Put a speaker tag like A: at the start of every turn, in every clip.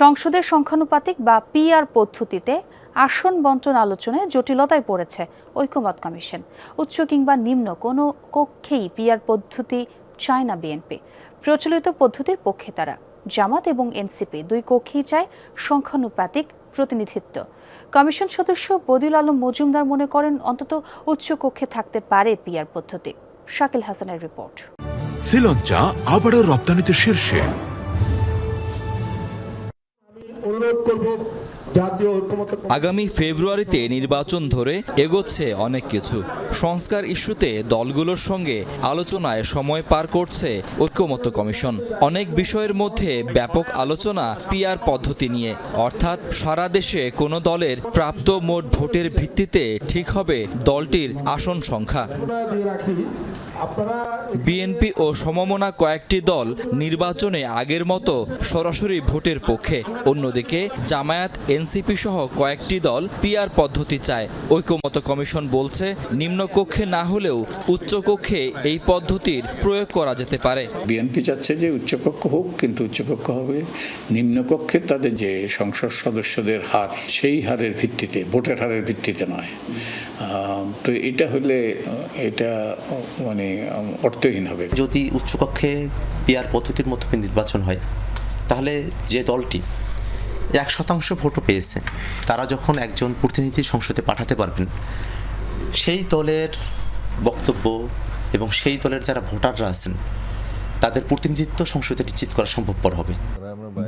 A: সংসদের সংখ্যানুপাতিক বা পিআর পদ্ধতিতে আসন বন্টন আলোচনায় জটিলতায় পড়েছে ঐক্যমত কমিশন। উচ্চ কিংবা নিম্ন কোনো কক্ষেই পিআর পদ্ধতি চায় না বিএনপি। প্রচলিত পদ্ধতির পক্ষে তারা জামাত এবং এনসিপি দুই কক্ষেই চায় সংখ্যানুপাতিক প্রতিনিধিত্ব। কমিশন সদস্য বদিউল আলম মজুমদার মনে করেন, অন্তত উচ্চ কক্ষে থাকতে পারে পিআর পদ্ধতি। শাকিল হাসানের রিপোর্ট।
B: শ্রীলঞ্চা আবারও রপ্তানিতে শীর্ষে।
C: অনুরোধ করব জাতীয় ঐক্যমত্য
D: আগামী ফেব্রুয়ারিতে নির্বাচন ধরে এগোচ্ছে অনেক কিছু। সংস্কার ইস্যুতে দলগুলোর সঙ্গে আলোচনায় সময় পার করছে ঐক্যমত্য কমিশন। অনেক বিষয়ের মধ্যে ব্যাপক আলোচনা পিআর পদ্ধতি নিয়ে। অর্থাৎ সারা দেশে কোনো দলের প্রাপ্ত মোট ভোটের ভিত্তিতে ঠিক হবে দলটির আসন সংখ্যা। বিএনপি ও সমমনা কয়েকটি দল নির্বাচনে আগের মতো সরাসরি ভোটের পক্ষে। অন্যদিকে জামায়াত এনসিপি সহ কয়েকটি দল পিআর পদ্ধতি চায়। ঐক্যমত কমিশন বলছে নিম্নকক্ষে না হলেও উচ্চকক্ষে এই পদ্ধতির প্রয়োগ করা যেতে পারে।
E: বিএনপি চাচ্ছে যে উচ্চকক্ষ হোক কিন্তু উচ্চকক্ষ হবে। নিম্নকক্ষে তাদের যে সংসদ সদস্যদের হার সেই হারের ভিত্তিতে ভোটের হারের ভিত্তিতে নয়। তো এটা হলে এটা মানে অর্থহীন হবে।
F: যদি উচ্চকক্ষে পিয়ার পদ্ধতির মতো নির্বাচন হয় তাহলে যে দলটি এক শতাংশ ভোটও পেয়েছে। তারা যখন একজন প্রতিনিধি সংসদে পাঠাতে পারবেন সেই দলের বক্তব্য এবং সেই দলের যারা ভোটাররা আছেন তাদের প্রতিনিধিত্ব সংসদে নিশ্চিত করা সম্ভবপর হবে।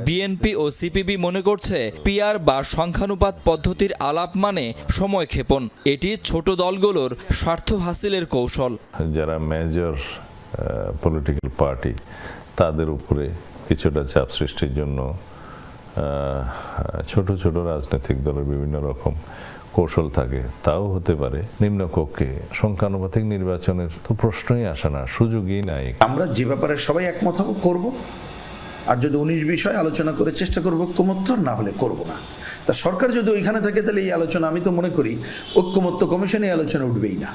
D: বিএনপি ও সিপিবি মনে করছে পিআর বা সংখ্যানুপাত পদ্ধতির আলাপ মানে সময় ক্ষেপণ। এটি ছোট দলগুলোর স্বার্থ হাসিলের কৌশল।
G: যারা মেজর পলিটিক্যাল পার্টি তাদের উপরে কিছুটা চাপ সৃষ্টির জন্য ছোট ছোট রাজনৈতিক দলের বিভিন্ন রকম কৌশল থাকে, তাও হতে পারে। নিম্নকক্ষে সংখ্যানুপাতিক নির্বাচনের তো প্রশ্নই আসে না, সুযোগই নাই।
H: আমরা যে ব্যাপারে সবাই একমত করব। আর যদি উনিশ বিষয় আলোচনা করে চেষ্টা করব ঐক্যমত্য না হলে করব না। তা সরকার যদি ওইখানে থাকে, তাহলে এই আলোচনা আমি তো মনে করি, ঐক্যমত্য কমিশনে আলোচনা উঠবেই না।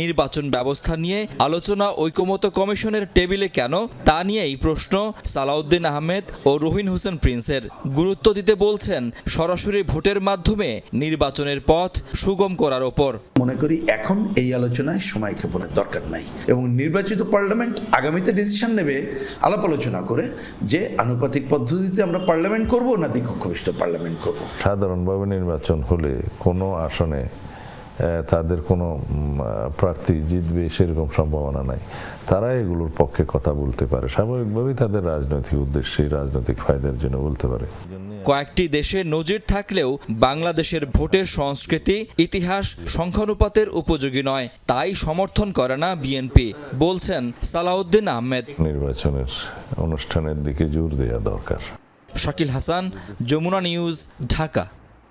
D: নির্বাচন ব্যবস্থা নিয়ে আলোচনা ঐকমত্য কমিশনের টেবিলে কেন? তা নিয়েই প্রশ্ন সালাউদ্দিন আহমেদ ও রহিন হোসেন প্রিন্সের। গুরুত্ব দিতে বলছেন সরাসরি ভোটের মাধ্যমে নির্বাচনের পথ সুগম করার ওপর।
H: মনে করি এখন এই আলোচনায় সময় ক্ষেপণের দরকার নাই এবং নির্বাচিত পার্লামেন্ট আগামীতে ডিসিশন নেবে আলাপ আলোচনা করে যে আনুপাতিক পদ্ধতিতে আমরা পার্লামেন্ট করব না দ্বিকক্ষ পার্লামেন্ট করব।
G: সাধারণভাবে নির্বাচন হলে কোনো আসনে তাদের কোনো প্রার্থী জিতবে সেরকম সম্ভাবনা নাই। তারা এগুলোর পক্ষে কথা বলতে পারে। স্বাভাবিকভাবেই তাদের রাজনৈতিক উদ্দেশ্যে রাজনৈতিক ফায়দার জন্য বলতে পারে।
D: কয়েকটি দেশে নজির থাকলেও বাংলাদেশের ভোটের সংস্কৃতি ইতিহাস সংখ্যানুপাতের উপযোগী নয় তাই সমর্থন করে না বিএনপি বলছেন সালাউদ্দিন আহমেদ।
G: নির্বাচনের অনুষ্ঠানের দিকে জোর দেওয়া দরকার।
D: শাকিল হাসান যমুনা নিউজ ঢাকা।